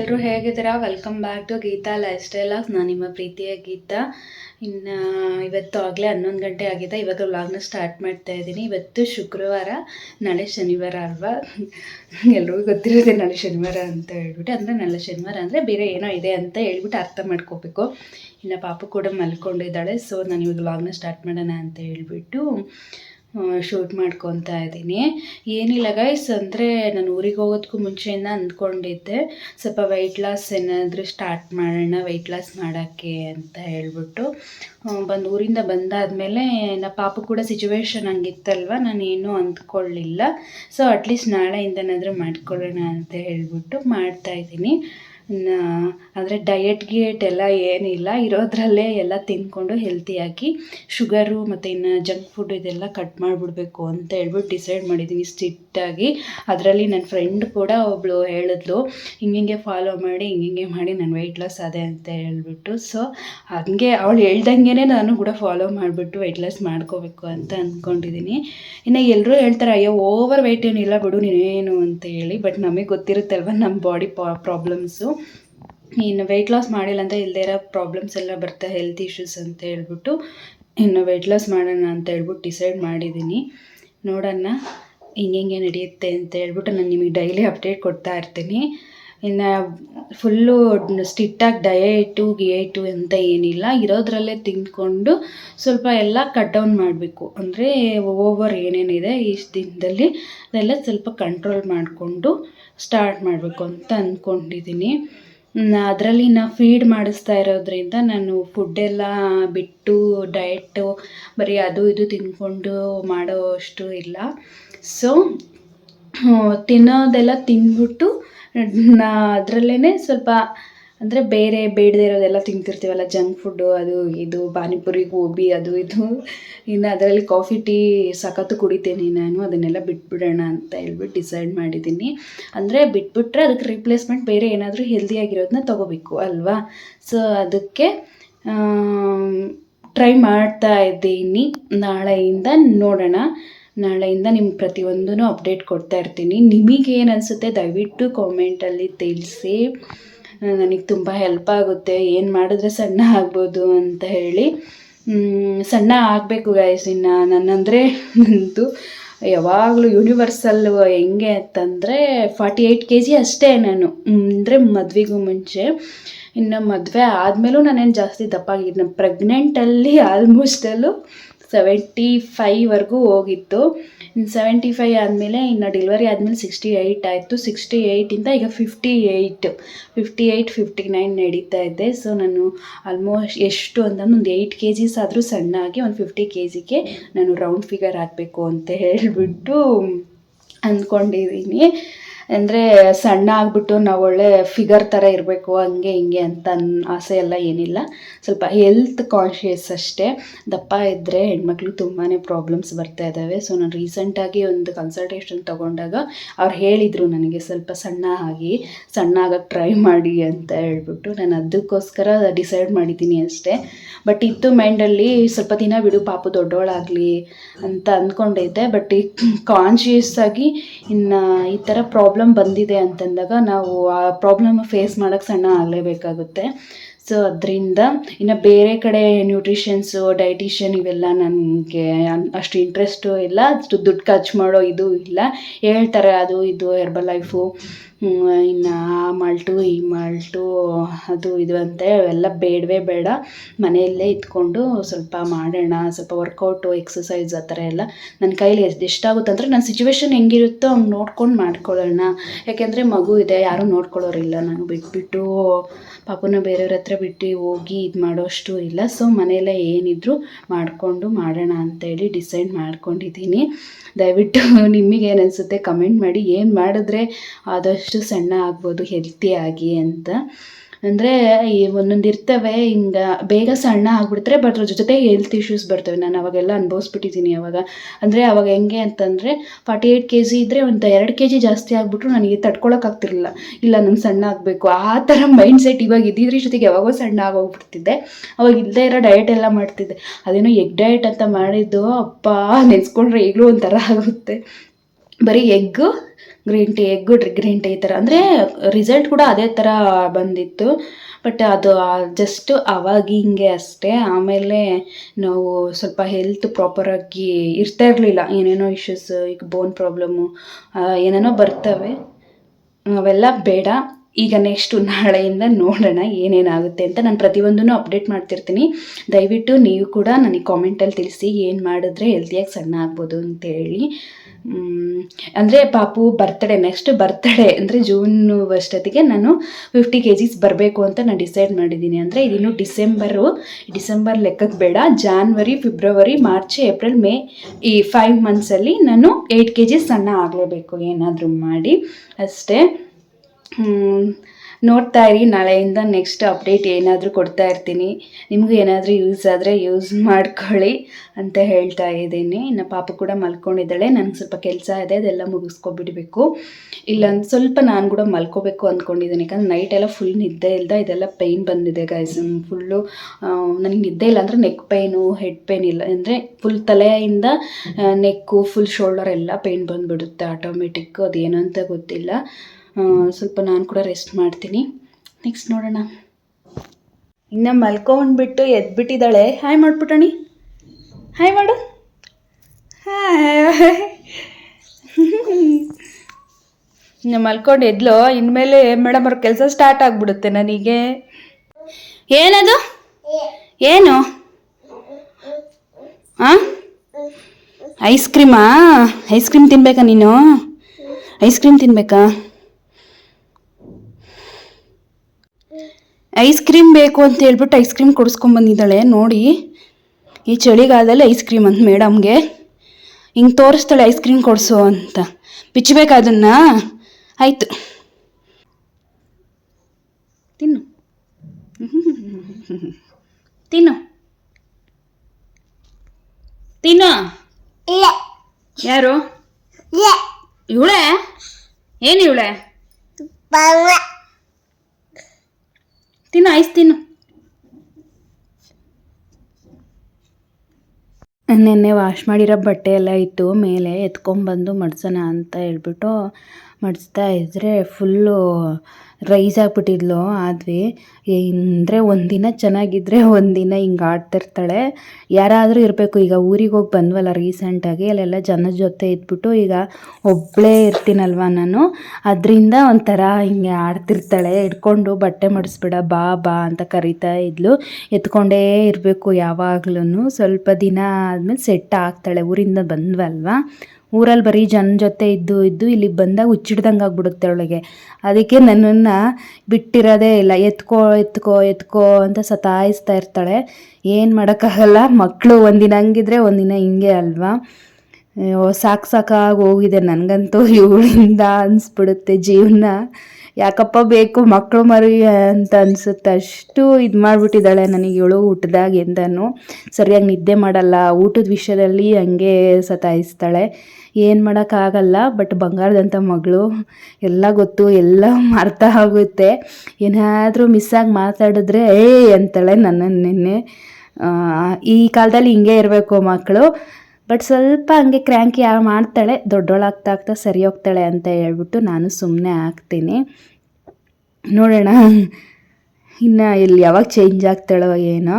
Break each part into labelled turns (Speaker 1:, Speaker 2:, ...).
Speaker 1: ಎಲ್ಲರೂ ಹೇಗಿದ್ದೀರಾ? Welcome back to Geeta lifestyle of ನಾನು ನಿಮ್ಮ ಪ್ರೀತಿಯ ಗೀತಾ. ಇನ್ನು ಇವತ್ತು ಆಗಲೇ ಹನ್ನೊಂದು ಗಂಟೆ ಆಗಿದೆ. ಇವಾಗ ವ್ಲಾಗ್ನ ಸ್ಟಾರ್ಟ್ ಮಾಡ್ತಾ ಇದ್ದೀನಿ. ಇವತ್ತು ಶುಕ್ರವಾರ, ನಾಳೆ ಶನಿವಾರ ಅಲ್ವಾ? ಎಲ್ರಿಗೂ ಗೊತ್ತಿರೋದೆ ನಾಳೆ ಶನಿವಾರ ಅಂತ ಹೇಳ್ಬಿಟ್ಟು, ಅಂದರೆ ನಾಳೆ ಶನಿವಾರ ಅಂದರೆ ಬೇರೆ ಏನೋ ಇದೆ ಅಂತ ಹೇಳ್ಬಿಟ್ಟು ಅರ್ಥ ಮಾಡ್ಕೋಬೇಕು. ಇನ್ನು ಪಾಪು ಕೂಡ ಮಲ್ಕೊಂಡಿದ್ದಾಳೆ. ಸೊ ನಾನು ಇವಾಗ ವ್ಲಾಗ್ನ ಸ್ಟಾರ್ಟ್ ಮಾಡೋಣ ಅಂತ ಹೇಳ್ಬಿಟ್ಟು ಶೂಟ್ ಮಾಡ್ಕೊತಾ ಇದ್ದೀನಿ. ಏನಿಲ್ಲ ಗೈಸ್ ಅಂದರೆ ನಾನು ಊರಿಗೆ ಹೋಗೋದಕ್ಕೂ ಮುಂಚೆಯಿಂದ ಅಂದ್ಕೊಂಡಿದ್ದೆ. ಸ್ವಲ್ಪ ವೆಯ್ಟ್ ಲಾಸ್ ಏನಾದರೂ ಸ್ಟಾರ್ಟ್ ಮಾಡೋಣ ವೆಯ್ಟ್ ಲಾಸ್ ಮಾಡೋಕ್ಕೆ ಅಂತ ಹೇಳ್ಬಿಟ್ಟು. ಬಂದು ಊರಿಂದ ಬಂದಾದಮೇಲೆ ನಮ್ಮ ಪಾಪ ಕೂಡ ಸಿಚುವೇಶನ್ ಹಂಗಿತ್ತಲ್ವ, ನಾನು ಏನೂ ಅಂದ್ಕೊಳ್ಳಿಲ್ಲ. ಸೊ ಅಟ್ಲೀಸ್ಟ್ ನಾಳೆಯಿಂದನಾದರೂ ಮಾಡ್ಕೊಳ್ಳೋಣ ಅಂತ ಹೇಳ್ಬಿಟ್ಟು ಮಾಡ್ತಾಯಿದ್ದೀನಿ ಆದರೆ ಡಯಟ್ ಗಿಯಟ್ ಎಲ್ಲ ಏನಿಲ್ಲ. ಇರೋದ್ರಲ್ಲೇ ಎಲ್ಲ ತಿಂದ್ಕೊಂಡು ಹೆಲ್ತಿಯಾಗಿ ಶುಗರು ಮತ್ತು ಇನ್ನು ಜಂಕ್ ಫುಡ್ ಇದೆಲ್ಲ ಕಟ್ ಮಾಡಿಬಿಡ್ಬೇಕು ಅಂತ ಹೇಳ್ಬಿಟ್ಟು ಡಿಸೈಡ್ ಮಾಡಿದ್ದೀನಿ ಸ್ಟ್ರಿಕ್ಟಾಗಿ ಅದರಲ್ಲಿ ನನ್ನ ಫ್ರೆಂಡ್ ಕೂಡ ಒಬ್ಬಳು ಹೇಳಿದ್ಲು ಹಿಂಗೆ ಫಾಲೋ ಮಾಡಿ ಹಿಂಗೆ ಮಾಡಿ ನಾನು ವೆಯ್ಟ್ ಲಾಸ್ ಅದೇ ಅಂತ ಹೇಳ್ಬಿಟ್ಟು. ಸೊ ಹಂಗೆ ಅವಳು ಹೇಳ್ದಂಗೆ ನಾನು ಕೂಡ ಫಾಲೋ ಮಾಡಿಬಿಟ್ಟು ವೆಯ್ಟ್ ಲಾಸ್ ಮಾಡ್ಕೋಬೇಕು ಅಂತ ಅಂದ್ಕೊಂಡಿದ್ದೀನಿ ಇನ್ನು ಎಲ್ಲರೂ ಹೇಳ್ತಾರೆ, ಅಯ್ಯೋ ಓವರ್ ವೆಯ್ಟ್ ಏನಿಲ್ಲ ಬಿಡು ನೀನೇನು? ಅಂತ ಹೇಳಿ. ಬಟ್ ನಮಗೆ ಗೊತ್ತಿರುತ್ತಲ್ವ ನಮ್ಮ ಬಾಡಿ ಪ್ರಾಬ್ಲಮ್ಸು ಇನ್ನು ವೆಯ್ಟ್ ಲಾಸ್ ಮಾಡಿಲ್ಲ ಅಂತ ಇಲ್ಲದೇ ಇರೋ ಪ್ರಾಬ್ಲಮ್ಸ್ ಎಲ್ಲ ಬರ್ತಾ ಹೆಲ್ತ್ ಇಶ್ಯೂಸ್ ಅಂತ ಹೇಳ್ಬಿಟ್ಟು ಇನ್ನು ವೆಯ್ಟ್ ಲಾಸ್ ಮಾಡೋಣ ಅಂತ ಹೇಳ್ಬಿಟ್ಟು ಡಿಸೈಡ್ ಮಾಡಿದ್ದೀನಿ. ನೋಡೋಣ ಹಿಂಗೆ ನಡೆಯುತ್ತೆ ಅಂತ ಹೇಳ್ಬಿಟ್ಟು ನಾನು ನಿಮಗೆ ಡೈಲಿ ಅಪ್ಡೇಟ್ ಕೊಡ್ತಾ ಇರ್ತೀನಿ. ಇನ್ನು ಫುಲ್ಲು ಸ್ಟಿಟ್ಟಾಗಿ ಡಯೇಟು ಗಿಯೇಟು ಅಂತ ಏನಿಲ್ಲ, ಇರೋದ್ರಲ್ಲೇ ತಿಂದ್ಕೊಂಡು ಸ್ವಲ್ಪ ಎಲ್ಲ ಕಟ್ ಡೌನ್ ಮಾಡಬೇಕು. ಅಂದರೆ ಓವರ್ ಏನೇನಿದೆ ಇಷ್ಟು ದಿನದಲ್ಲಿ ಅದೆಲ್ಲ ಸ್ವಲ್ಪ ಕಂಟ್ರೋಲ್ ಮಾಡಿಕೊಂಡು ಸ್ಟಾರ್ಟ್ ಮಾಡಬೇಕು ಅಂತ ಅಂದ್ಕೊಂಡಿದ್ದೀನಿ ಅದರಲ್ಲಿ ನಾ ಫೀಡ್ ಮಾಡಿಸ್ತಾ ಇರೋದ್ರಿಂದ ನಾನು ಫುಡ್ಡೆಲ್ಲ ಬಿಟ್ಟು ಡಯಟು ಬರೀ ಅದು ಇದು ತಿಂದ್ಕೊಂಡು ಮಾಡೋ ಅಷ್ಟು ಇಲ್ಲ ಸೊ ತಿನ್ನೋದೆಲ್ಲ ತಿಂದ್ಬಿಟ್ಟು ನಾ ಅದರಲ್ಲೇ ಸ್ವಲ್ಪ ಅಂದರೆ ಬೇರೆ ಬೇಡದೇ ಇರೋದೆಲ್ಲ ತಿಂತಿರ್ತೀವಲ್ಲ ಜಂಕ್ ಫುಡ್ಡು ಅದು ಇದು, ಪಾನಿಪುರಿ, ಗೋಬಿ ಅದು ಇದು. ಇನ್ನು ಅದರಲ್ಲಿ ಕಾಫಿ ಟೀ ಸಖತ್ತು ಕುಡಿತೀನಿ ನಾನು, ಅದನ್ನೆಲ್ಲ ಬಿಟ್ಬಿಡೋಣ ಅಂತ ಹೇಳ್ಬಿಟ್ಟು ಡಿಸೈಡ್ ಮಾಡಿದ್ದೀನಿ. ಅಂದರೆ ಬಿಟ್ಬಿಟ್ರೆ ಅದಕ್ಕೆ ರಿಪ್ಲೇಸ್ಮೆಂಟ್ ಬೇರೆ ಏನಾದರೂ ಹೆಲ್ದಿಯಾಗಿರೋದನ್ನ ತೊಗೋಬೇಕು, ಅಲ್ವಾ? ಸೊ ಅದಕ್ಕೆ ಟ್ರೈ ಮಾಡ್ತಾ ಇದ್ದೀನಿ. ನಾಳೆಯಿಂದ ನೋಡೋಣ. ನಾಳೆಯಿಂದ ನಿಮ್ಗೆ ಪ್ರತಿಯೊಂದೂ ಅಪ್ಡೇಟ್ ಕೊಡ್ತಾ ಇರ್ತೀನಿ. ನಿಮಗೇನು ಅನಿಸುತ್ತೆ ದಯವಿಟ್ಟು ಕಾಮೆಂಟಲ್ಲಿ ತಿಳಿಸಿ. ನನಗೆ ತುಂಬ ಹೆಲ್ಪ್ ಆಗುತ್ತೆ, ಏನು ಮಾಡಿದ್ರೆ ಸಣ್ಣ ಆಗ್ಬೋದು ಅಂತ ಹೇಳಿ. ಸಣ್ಣ ಆಗಬೇಕು ಗಾಯಸ್ ಇನ್ನು. ನನ್ನಂದರೆ ನಂದು ಯಾವಾಗಲೂ ಯೂನಿವರ್ಸಲ್ ಹೆಂಗೆ ಅಂತಂದರೆ ಫಾರ್ಟಿ ಏಯ್ಟ್ ಕೆ ಜಿ ಅಷ್ಟೇ ನಾನು. ಅಂದರೆ ಮದುವೆಗೂ ಮುಂಚೆ. ಇನ್ನು ಮದುವೆ ಆದಮೇಲೂ ನಾನೇನು ಜಾಸ್ತಿ ದಪ್ಪ ಆಗಿದ್ದು ಪ್ರೆಗ್ನೆಂಟಲ್ಲಿ ಆಲ್ಮೋಸ್ಟಲ್ಲೂ ಸೆವೆಂಟಿ ಫೈವ್ವರೆಗೂ ಹೋಗಿತ್ತು. ಸೆವೆಂಟಿ ಫೈವ್ ಆದಮೇಲೆ ಇನ್ನು ಡೆಲಿವರಿ ಆದಮೇಲೆ ಸಿಕ್ಸ್ಟಿ ಏಯ್ಟ್ ಆಯಿತು. ಸಿಕ್ಸ್ಟಿ ಏಯ್ಟಿಂದ ಈಗ fifty eight fifty eight fifty nine ನಡೀತಾ ಇದ್ದೆ ಸೊ ನಾನು ಆಲ್ಮೋಸ್ಟ್ ಎಷ್ಟು ಅಂತಂದು ಒಂದು ಏಯ್ಟ್ ಕೆ ಜಿಸ್ ಆದರೂ ಸಣ್ಣ ಆಗಿ ಒಂದು ಫಿಫ್ಟಿ ಕೆ ಜಿಗೆ ನಾನು ರೌಂಡ್ ಫಿಗರ್ ಆಗಬೇಕು ಅಂತ ಹೇಳಿಬಿಟ್ಟು ಅಂದ್ಕೊಂಡಿದ್ದೀನಿ. ಅಂದರೆ ಸಣ್ಣ ಆಗಿಬಿಟ್ಟು ನಾವು ಒಳ್ಳೆ ಫಿಗರ್ ಥರ ಇರಬೇಕು, ಹಂಗೆ ಹಿಂಗೆ ಅಂತ ಆಸೆ ಎಲ್ಲ ಏನಿಲ್ಲ. ಸ್ವಲ್ಪ ಹೆಲ್ತ್ ಕಾನ್ಷಿಯಸ್ ಅಷ್ಟೇ. ದಪ್ಪ ಇದ್ದರೆ ಹೆಣ್ಮಕ್ಳು ತುಂಬಾ ಪ್ರಾಬ್ಲಮ್ಸ್ ಬರ್ತಾ ಇದ್ದಾವೆ ಸೊ ನಾನು ರೀಸೆಂಟಾಗಿ ಒಂದು ಕನ್ಸಲ್ಟೇಷನ್ ತೊಗೊಂಡಾಗ ಅವ್ರು ಹೇಳಿದರು ನನಗೆ ಸ್ವಲ್ಪ ಸಣ್ಣ ಆಗಿ, ಸಣ್ಣ ಆಗಕ್ಕೆ ಟ್ರೈ ಮಾಡಿ ಅಂತ ಹೇಳ್ಬಿಟ್ಟು ನಾನು ಅದಕ್ಕೋಸ್ಕರ ಡಿಸೈಡ್ ಮಾಡಿದ್ದೀನಿ ಅಷ್ಟೇ. ಬಟ್ ಇತ್ತು ಮೈಂಡಲ್ಲಿ ಸ್ವಲ್ಪ ದಿನ ಬಿಡು, ಪಾಪು ದೊಡ್ಡವಳಾಗಲಿ ಅಂತ ಅಂದ್ಕೊಂಡಿದ್ದೆ ಬಟ್ ಕಾನ್ಷಿಯಸ್ ಆಗಿ ಇನ್ನು ಈ ಥರ ಪ್ರಾಬ್ಲಮ್ ಪ್ರಾಬ್ಲಮ್ ಬಂದಿದೆ ಅಂತಂದಾಗ ನಾವು ಆ ಪ್ರಾಬ್ಲಮ್ ಫೇಸ್ ಮಾಡೋಕ್ಕೆ ಸಣ್ಣ ಆಗಲೇಬೇಕಾಗುತ್ತೆ. ಸೊ ಅದರಿಂದ ಇನ್ನು ಬೇರೆ ಕಡೆ ನ್ಯೂಟ್ರಿಷನ್ಸು ಡೈಟಿಷಿಯನ್ ಇವೆಲ್ಲ ನನಗೆ ಅಷ್ಟು ಇಂಟ್ರೆಸ್ಟು ಇಲ್ಲ. ಅಷ್ಟು ದುಡ್ಡು ಖರ್ಚು ಮಾಡೋ ಇದು ಇಲ್ಲ. ಹೇಳ್ತಾರೆ ಅದು ಇದು ಎರ್ಬಲ್ ಲೈಫು ಇನ್ನು ಆ ಮಾಲ್ಟು, ಈ ಮಾಲ್ಟು, ಅದು ಇದು ಅಂತ ಅವೆಲ್ಲ ಬೇಡವೇ ಬೇಡ. ಮನೆಯಲ್ಲೇ ಇದ್ಕೊಂಡು ಸ್ವಲ್ಪ ಮಾಡೋಣ, ಸ್ವಲ್ಪ ವರ್ಕೌಟು ಎಕ್ಸಸೈಸ್ ಆ ಥರ ಎಲ್ಲ. ನನ್ನ ಕೈಲಿ ಎಷ್ಟು ಎಷ್ಟಾಗುತ್ತೆ ಅಂದರೆ ನನ್ನ ಸಿಚುವೇಶನ್ ಹೆಂಗಿರುತ್ತೋ ಹಂಗೆ ನೋಡ್ಕೊಂಡು ಮಾಡ್ಕೊಳ್ಳೋಣ. ಯಾಕೆಂದರೆ ಮಗು ಇದೆ, ಯಾರೂ ನೋಡ್ಕೊಳ್ಳೋರಿಲ್ಲ. ನಾನು ಬಿಟ್ಬಿಟ್ಟು ಪಾಪುನ ಬೇರೆಯವ್ರ ಹತ್ರ ಬಿಟ್ಟು ಹೋಗಿ ಇದು ಮಾಡೋಷ್ಟು ಇಲ್ಲ. ಸೊ ಮನೆಯಲ್ಲೇ ಏನಿದ್ರು ಮಾಡಿಕೊಂಡು ಮಾಡೋಣ ಅಂತೇಳಿ ಡಿಸೈಡ್ ಮಾಡ್ಕೊಂಡಿದ್ದೀನಿ. ದಯವಿಟ್ಟು ನಿಮಗೇನು ಅನಿಸುತ್ತೆ ಕಮೆಂಟ್ ಮಾಡಿ. ಏನು ಮಾಡಿದ್ರೆ ಆದಷ್ಟು ಸಣ್ಣ ಆಗ್ಬೋದು ಹೆಲ್ತಿಯಾಗಿ ಅಂತ. ಅಂದರೆ ಈ ಒಂದೊಂದು ಇರ್ತವೆ, ಹಿಂಗೆ ಬೇಗ ಸಣ್ಣ ಆಗಿಬಿಡ್ತಾರೆ ಬಟ್ ಅದ್ರ ಜೊತೆ ಹೆಲ್ತ್ ಇಶ್ಯೂಸ್ ಬರ್ತವೆ. ನಾನು ಅವಾಗೆಲ್ಲ ಅನುಭವಿಸ್ಬಿಟ್ಟಿದ್ದೀನಿ ಅವಾಗ. ಅಂದರೆ ಅವಾಗ ಹೆಂಗೆ ಅಂತಂದರೆ ಫಾರ್ಟಿ ಏಯ್ಟ್ ಕೆ ಜಿ ಇದ್ದರೆ ಒಂದು ಎರಡು ಕೆ ಜಿ ಜಾಸ್ತಿ ಆಗಿಬಿಟ್ರು ನನಗೆ ತಡ್ಕೊಳಕ್ಕಾಗ್ತಿರ್ಲಿಲ್ಲ ಇಲ್ಲ, ನಂಗೆ ಸಣ್ಣ ಆಗಬೇಕು. ಆ ಥರ ಮೈಂಡ್ ಸೆಟ್ ಇವಾಗ ಇದ್ದಿದ್ರ ಜೊತೆಗೆ ಯಾವಾಗೋ ಸಣ್ಣ ಆಗೋಗ್ಬಿಡ್ತಿದ್ದೆ. ಅವಾಗ ಇಲ್ಲದೆ ಇರೋ ಡಯಟ್ ಎಲ್ಲ ಮಾಡ್ತಿದ್ದೆ. ಅದೇನೋ ಎಗ್ ಡಯಟ್ ಅಂತ ಮಾಡಿದ್ದು, ಅಪ್ಪ, ನೆನೆಸ್ಕೊಂಡ್ರೆ ಈಗಲೂ ಒಂಥರ ಆಗುತ್ತೆ. ಬರೀ egg green tea egg green tea ಈ ಥರ ಅಂದರೆ ರಿಸಲ್ಟ್ ಕೂಡ ಅದೇ ಥರ ಬಂದಿತ್ತು. ಬಟ್ ಅದು ಜಸ್ಟ್ ಅವಾಗ ಹಿಂಗೆ ಅಷ್ಟೇ. ಆಮೇಲೆ ನಾವು ಸ್ವಲ್ಪ ಹೆಲ್ತ್ ಪ್ರಾಪರಾಗಿ ಇರ್ತಾ ಇರಲಿಲ್ಲ. ಏನೇನೋ ಇಶ್ಯೂಸ್ ಈಗ ಬೋನ್ ಪ್ರಾಬ್ಲಮ್ಮು ಏನೇನೋ ಬರ್ತವೆ. ಅವೆಲ್ಲ ಬೇಡ. ಈಗ ನೆಕ್ಸ್ಟು ನಾಳೆಯಿಂದ ನೋಡೋಣ ಏನೇನಾಗುತ್ತೆ ಅಂತ ನಾನು ಪ್ರತಿಯೊಂದನ್ನು ಅಪ್ಡೇಟ್ ಮಾಡ್ತಿರ್ತೀನಿ. ದಯವಿಟ್ಟು ನೀವು ಕೂಡ ನನಗೆ ಕಾಮೆಂಟಲ್ಲಿ ತಿಳಿಸಿ ಏನು ಮಾಡಿದ್ರೆ ಹೆಲ್ತಿಯಾಗಿ ಸಣ್ಣ ಆಗ್ಬೋದು ಅಂತೇಳಿ. ಅಂದರೆ ಪಾಪು ಬರ್ತಡೇ ನೆಕ್ಸ್ಟ್ ಬರ್ತಡೇ ಅಂದರೆ ಜೂನ್ ಅಷ್ಟೊತ್ತಿಗೆ ನಾನು ಫಿಫ್ಟಿ ಕೆ ಜಿಸ್ ಬರಬೇಕು ಅಂತ ನಾನು ಡಿಸೈಡ್ ಮಾಡಿದ್ದೀನಿ. ಅಂದರೆ ಇದಿನ್ನು ಡಿಸೆಂಬರು ಡಿಸೆಂಬರ್ ಲೆಕ್ಕಕ್ಕೆ ಬೇಡ. January February March April May ಈ ಫೈವ್ ಮಂತ್ಸಲ್ಲಿ ನಾನು ಏಯ್ಟ್ ಕೆ ಜಿಸ್ ಸಣ್ಣ ಆಗಲೇಬೇಕು. ಏನಾದರೂ ಮಾಡಿ. ಅಷ್ಟೇ. ನೋಡ್ತಾ ಇರಿ, ನಾಳೆಯಿಂದ ನೆಕ್ಸ್ಟ್ ಅಪ್ಡೇಟ್ ಏನಾದರೂ ಕೊಡ್ತಾ ಇರ್ತೀನಿ. ನಿಮಗೂ ಏನಾದರೂ ಯೂಸ್ ಆದರೆ ಯೂಸ್ ಮಾಡ್ಕೊಳ್ಳಿ ಅಂತ ಹೇಳ್ತಾ ಇದ್ದೀನಿ. ಇನ್ನು ಪಾಪ ಕೂಡ ಮಲ್ಕೊಂಡಿದ್ದಾಳೆ, ನನಗೆ ಸ್ವಲ್ಪ ಕೆಲಸ ಇದೆ, ಅದೆಲ್ಲ ಮುಗಿಸ್ಕೊಬಿಡ್ಬೇಕು. ಇಲ್ಲ ಸ್ವಲ್ಪ ನಾನು ಕೂಡ ಮಲ್ಕೋಬೇಕು ಅಂದ್ಕೊಂಡಿದ್ದೀನಿ ಯಾಕಂದ್ರೆ ನೈಟ್ ಎಲ್ಲ ಫುಲ್ ನಿದ್ದೆ ಇಲ್ಲದ ಇದೆಲ್ಲ ಪೈನ್ ಬಂದಿದೆ ಗೈಸ್ ಫುಲ್ಲು ನನಗೆ ನಿದ್ದೆ ಇಲ್ಲ ಅಂದರೆ ನೆಕ್ ಪೈನು ಹೆಡ್ ಪೈನ್ ಇಲ್ಲ ಅಂದರೆ ಫುಲ್ ತಲೆಯಿಂದ ನೆಕ್ಕು ಫುಲ್ ಶೋಲ್ಡರ್ ಎಲ್ಲ ಪೈನ್ ಬಂದುಬಿಡುತ್ತೆ ಆಟೋಮೆಟಿಕ್ಕು ಅದೇನು ಅಂತ ಗೊತ್ತಿಲ್ಲ. ಸ್ವಲ್ಪ ನಾನು ಕೂಡ ರೆಸ್ಟ್ ಮಾಡ್ತೀನಿ. ನೆಕ್ಸ್ಟ್ ನೋಡೋಣ. ಇನ್ನು ಮಲ್ಕೊಂಡ್ಬಿಟ್ಟು ಎದ್ಬಿಟ್ಟಿದ್ದಾಳೆ. ಹಾಯ್ ಮಾಡ್ಬಿಟ್ಟಣಿ. ಹಾಯ್ ಮಾಡು. ಹಾಯ್ ಇನ್ನು ಮಲ್ಕೊಂಡು ಎದ್ಲು. ಇನ್ಮೇಲೆ ಮೇಡಮ್ ಅವ್ರ ಕೆಲಸ ಸ್ಟಾರ್ಟ್ ಆಗಿಬಿಡುತ್ತೆ ನನಗೆ. ಏನದು? ಏನು? ಹಾಂ ಐಸ್ ಕ್ರೀಮಾ ಐಸ್ ಕ್ರೀಮ್ ತಿನ್ಬೇಕಾ ನೀನು? ಐಸ್ ಕ್ರೀಮ್ ತಿನ್ಬೇಕಾ? ಐಸ್ ಕ್ರೀಮ್ ಬೇಕು ಅಂತ ಹೇಳ್ಬಿಟ್ಟು ಐಸ್ ಕ್ರೀಮ್ ಕೊಡಿಸ್ಕೊಂಬಂದಿದ್ದಾಳೆ ನೋಡಿ ಈ ಚಳಿಗಾಲದಲ್ಲಿ ಐಸ್ ಕ್ರೀಮ್ ಅಂತ ಮೇಡಮ್ಗೆ ಹಿಂಗೆ ತೋರಿಸ್ತಾಳೆ ಐಸ್ ಕ್ರೀಮ್ ಕೊಡಿಸು ಅಂತ. ಬಿಚ್ಚಬೇಕು ಅದನ್ನು. ಆಯಿತು. ತಿನ್ನು. ತಿನ್ನು. ತಿನ್ನು. ಯಾರು? ಇವಳೆ? ಏನು ಇವಳೆ? ತಿನ್ನು, ಐಸ್ ತಿನ್ನು. ನೆನ್ನೆ ವಾಶ್ ಮಾಡಿರೋ ಬಟ್ಟೆ ಎಲ್ಲ ಇತ್ತು, ಮೇಲೆ ಎತ್ಕೊಂಬಂದು ಮಡ್ಸೋಣ ಅಂತ ಹೇಳ್ಬಿಟ್ಟು ಮಡಿಸ್ತಾ ಇದ್ದರೆ ಫುಲ್ಲು ರೈಸ್ ಆಗಿಬಿಟ್ಟಿದ್ಲು. ಆದ್ವಿ ಅಂದರೆ ಒಂದಿನ ಚೆನ್ನಾಗಿದ್ದರೆ ಒಂದಿನ ಹಿಂಗೆ ಆಡ್ತಿರ್ತಾಳೆ ಯಾರಾದರೂ ಇರಬೇಕು. ಈಗ ಊರಿಗೆ ಹೋಗಿ ಬಂದ್ವಲ್ಲ ರೀಸೆಂಟಾಗಿ ಅಲ್ಲೆಲ್ಲ ಜನ ಜೊತೆ ಇದ್ಬಿಟ್ಟು ಈಗ ಒಬ್ಬಳೇ ಇರ್ತೀನಲ್ವ ನಾನು. ಅದರಿಂದ ಒಂಥರ ಹಿಂಗೆ ಆಡ್ತಿರ್ತಾಳೆ. ಹಿಡ್ಕೊಂಡು ಬಟ್ಟೆ ಮಡಿಸ್ಬಿಡ, ಬಾ ಬಾ ಅಂತ ಕರಿತಾ ಇದ್ಲು. ಎತ್ಕೊಂಡೇ ಇರಬೇಕು ಯಾವಾಗ್ಲೂ ಸ್ವಲ್ಪ ದಿನ ಆದಮೇಲೆ ಸೆಟ್ ಆಗ್ತಾಳೆ. ಊರಿಂದ ಬಂದ್ವಲ್ವಾ? ಊರಲ್ಲಿ ಬರೀ ಜನ ಜೊತೆ ಇದ್ದು ಇದ್ದು, ಇಲ್ಲಿಗೆ ಬಂದಾಗ ಹುಚ್ಚಿಡ್ದಂಗೆ ಆಗ್ಬಿಡುತ್ತೆ ಅವಳಿಗೆ. ಅದಕ್ಕೆ ನನ್ನನ್ನು ಬಿಟ್ಟಿರೋದೇ ಇಲ್ಲ. ಎತ್ಕೋ ಎತ್ಕೋ ಎತ್ಕೋ ಅಂತ ಸತಾಯಿಸ್ತಾ ಇರ್ತಾಳೆ. ಏನು ಮಾಡೋಕ್ಕಾಗಲ್ಲ. ಮಕ್ಕಳು ಒಂದಿನ ಹಂಗಿದ್ರೆ ಒಂದಿನ ಹಿಂಗೆ ಅಲ್ವಾ? ಸಾಕು ಸಾಕಾಗಿ ಹೋಗಿದೆ. ನನಗಂತೂ ಇವಳಿಂದ ಅನಿಸ್ಬಿಡುತ್ತೆ ಜೀವನ. ಯಾಕಪ್ಪ ಬೇಕು ಮಕ್ಕಳು ಮರಿ ಅಂತ ಅನಿಸುತ್ತೆ. ಅಷ್ಟು ಇದು ಮಾಡಿಬಿಟ್ಟಿದ್ದಾಳೆ ನನಗೆ ಇವಳು ಹುಟ್ಟಿದಾಗಿಂದನೂ ಸರಿಯಾಗಿ ನಿದ್ದೆ ಮಾಡಲ್ಲ. ಊಟದ ವಿಷಯದಲ್ಲಿ ಹಂಗೆ ಸತಾಯಿಸ್ತಾಳೆ. ಏನು ಮಾಡೋಕ್ಕಾಗಲ್ಲ ಬಟ್ ಬಂಗಾರದಂಥ ಮಗಳು, ಎಲ್ಲ ಗೊತ್ತು, ಎಲ್ಲ ಅರ್ಥ ಆಗುತ್ತೆ. ಏನಾದರೂ ಮಿಸ್ಸಾಗಿ ಮಾತಾಡಿದ್ರೆ ಏ ಅಂತಾಳೆ ನನ್ನ ನಿನ್ನೆ ಈ ಕಾಲದಲ್ಲಿ ಹಿಂಗೆ ಇರಬೇಕು ಮಕ್ಕಳು ಬಟ್ ಸ್ವಲ್ಪ ಹಂಗೆ ಕ್ರ್ಯಾಂಕಿ ಮಾಡ್ತಾಳೆ ದೊಡ್ಡೋಳಾಗ್ತಾ ಆಗ್ತಾ ಸರಿ ಹೋಗ್ತಾಳೆ ಅಂತ ಹೇಳ್ಬಿಟ್ಟು ನಾನು ಸುಮ್ಮನೆ ಹಾಕ್ತೀನಿ ನೋಡೋಣ, ಇನ್ನು ಇಲ್ಲಿ ಯಾವಾಗ ಚೇಂಜ್ ಆಗ್ತಾಳೋ ಏನೋ.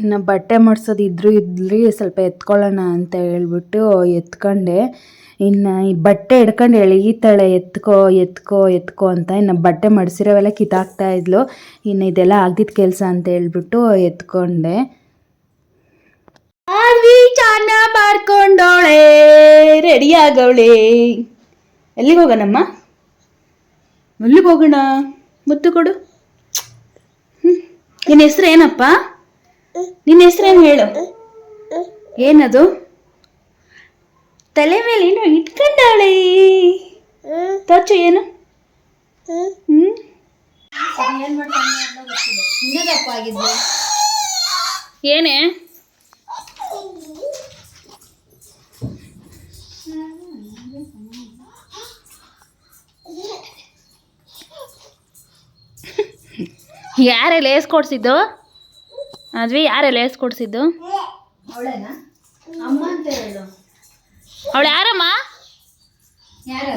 Speaker 1: ಇನ್ನು ಬಟ್ಟೆ ಮಡ್ಸೋದು ಇದ್ದರೂ ಇದ್ರಿ ಸ್ವಲ್ಪ ಎತ್ಕೊಳ್ಳೋಣ ಅಂತ ಹೇಳ್ಬಿಟ್ಟು ಎತ್ಕೊಂಡೆ. ಇನ್ನು ಈ ಬಟ್ಟೆ ಹಿಡ್ಕೊಂಡು ಎಳಗಿತಾಳೆ ಎತ್ಕೋ ಎತ್ಕೋ ಎತ್ಕೋ ಅಂತ ಇನ್ನು ಬಟ್ಟೆ ಮಡಿಸಿರೋವೆಲ್ಲ ಕಿತ್ತಾಕ್ತಾ ಇದ್ಲು. ಇನ್ನು ಇದೆಲ್ಲ ಆಗ್ದಿದ್ದ ಕೆಲಸ ಅಂತ ಹೇಳ್ಬಿಟ್ಟು ಎತ್ಕೊಂಡೆ. ಚಾನ ಮಾಡ್ಕೊಂಡೋಳೆ ರೆಡಿ ಆಗವಳೆ. ಎಲ್ಲಿಗೆ ಹೋಗೋಣಮ್ಮ? ಎಲ್ಲಿಗೆ ಹೋಗೋಣ? ಮುತ್ತು ಕೊಡು. ನಿನ್ನ ಹೆಸ್ರು ಏನಪ್ಪ? ನಿನ್ನ ಹೆಸರೇನು ಹೇಳು? ಏನದು? ತಲೆ ಮೇಲೆ ಏನೋ ಇಟ್ಕೊಂಡಾಳೆ. ತೋಚು ಏನು? ಏನೇ? ಯಾರೆಲ್ಲ ಲೇಸ್ ಕೊಡ್ಸಿದ್ದು? ಅದ್ವಿ ಯಾರೆಲ್ಲ ಏಸ್ ಕೊಡ್ಸಿದ್ದು ಅವಳು ಯಾರಮ್ಮ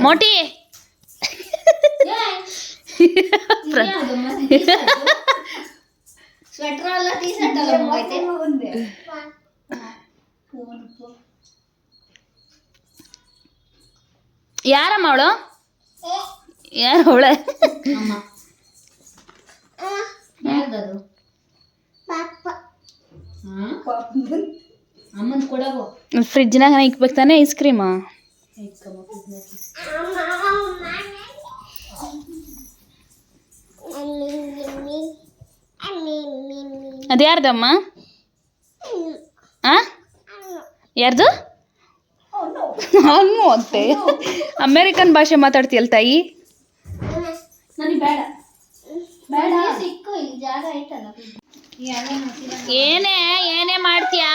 Speaker 1: ಮೋಟಿ
Speaker 2: ಸ್ವೆಟರ್ ಅಲ್ಲ ಟೀ ಶರ್ಟ್ ಅಲ್ಲ ಮಗೈತೆ
Speaker 1: ಯಾರಮ್ಮ ಅವಳು ಯಾರು ಅವಳೆ ಫ್ರಿಜ್ನಾಗ ಇಕ್ಬೇಕು ತಾನೆ ಐಸ್ ಕ್ರೀಮಾ? ಅದು ಯಾರ್ದಮ್ಮ? ಆ? ಯಾರ್ದು? ಅನ್ನು ಅಂತೆ ಅಮೇರಿಕನ್ ಭಾಷೆ ಮಾತಾಡ್ತೀಯಲ್ಲ ತಾಯಿ?
Speaker 2: ನನಗೆ ಬೇಡ. ಬೇಡ. ಸಿಕ್ಕು ಇಲ್ಲಿ ಜಾಗ ಐತಲ್ಲ. ಈ ಹಳೆ ಮಸೀಲ
Speaker 1: ಏನೇ ಏನೇ ಮಾಡ್ತೀಯಾ?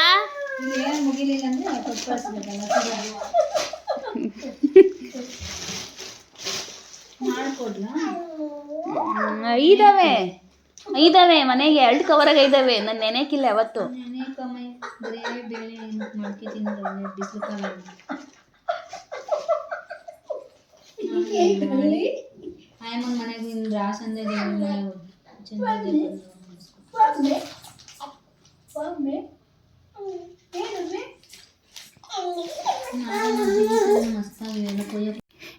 Speaker 1: ಇದಾವೆ ಇದಾವೆ ಮನೆಗೆ ಎರಡು ಕವರಾಗ ಇದಾವೆ ನನ್ನ ನೆನೆಕಿಲ್ಲ ಯಾವತ್ತು.
Speaker 2: ಆಯಮ್ಮನ ಮನೆಗೆ ರಾಸಂದ್ರೆ ಚೆನ್ನಾಗಿ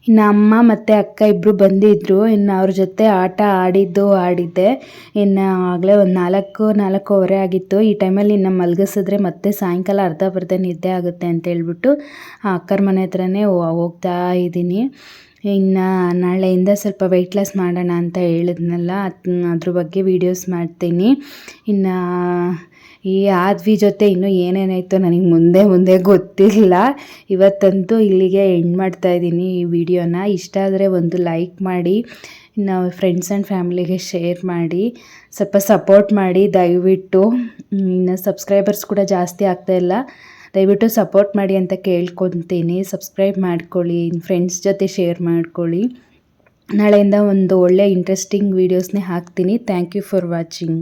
Speaker 1: ಇನ್ನು ಅಮ್ಮ ಮತ್ತು ಅಕ್ಕ ಇಬ್ಬರು ಬಂದಿದ್ದರು ಇನ್ನು ಅವ್ರ ಜೊತೆ ಆಟ ಆಡಿದ್ದು ಆಡಿದ್ದೆ. ಇನ್ನು ಆಗಲೇ ಒಂದು ನಾಲ್ಕು, ನಾಲ್ಕೂವರೆ ಆಗಿತ್ತು. ಈ ಟೈಮಲ್ಲಿ ಇನ್ನು ಮಲಗಿಸಿದ್ರೆ ಮತ್ತೆ ಸಾಯಂಕಾಲ ಅರ್ಧ ಬರ್ಧ ನಿದ್ದೆ ಆಗುತ್ತೆ ಅಂತ ಹೇಳ್ಬಿಟ್ಟು ಆ ಅಕ್ಕರ ಮನೆ ಹತ್ರನೇ ಹೋಗ್ತಾ ಇದ್ದೀನಿ. ಇನ್ನು ನಾಳೆಯಿಂದ ಸ್ವಲ್ಪ ವೆಯ್ಟ್ ಲಾಸ್ ಮಾಡೋಣ ಅಂತ ಹೇಳಿದ್ನಲ್ಲ ಅದ್ರ ಬಗ್ಗೆ ವೀಡಿಯೋಸ್ ಮಾಡ್ತೀನಿ. ಇನ್ನು ಈ ಆದ್ವಿ ಜೊತೆ ಇನ್ನೂ ಏನೇನಾಯಿತು ನನಗೆ ಮುಂದೆ ಮುಂದೆ ಗೊತ್ತಿಲ್ಲ. ಇವತ್ತಂತೂ ಇಲ್ಲಿಗೆ ಎಂಡ್ ಮಾಡ್ತಾ ಇದ್ದೀನಿ ಈ ವಿಡಿಯೋನ ಇಷ್ಟ ಆದರೆ ಒಂದು ಲೈಕ್ ಮಾಡಿ, ಇನ್ನು ಫ್ರೆಂಡ್ಸ್ ಆ್ಯಂಡ್ ಫ್ಯಾಮಿಲಿಗೆ ಶೇರ್ ಮಾಡಿ, ಸ್ವಲ್ಪ ಸಪೋರ್ಟ್ ಮಾಡಿ ದಯವಿಟ್ಟು. ಇನ್ನು ಸಬ್ಸ್ಕ್ರೈಬರ್ಸ್ ಕೂಡ ಜಾಸ್ತಿ ಆಗ್ತಾ ಇಲ್ಲ. ದಯವಿಟ್ಟು ಸಪೋರ್ಟ್ ಮಾಡಿ ಅಂತ ಕೇಳ್ಕೊತೀನಿ. ಸಬ್ಸ್ಕ್ರೈಬ್ ಮಾಡ್ಕೊಳ್ಳಿ ಫ್ರೆಂಡ್ಸ್ ಜೊತೆ ಶೇರ್ ಮಾಡ್ಕೊಳ್ಳಿ. ನಾಳೆಯಿಂದ ಒಂದು ಒಳ್ಳೆಯ ಇಂಟ್ರೆಸ್ಟಿಂಗ್ ವೀಡಿಯೋಸ್ನೇ ಹಾಕ್ತೀನಿ. Thank you for watching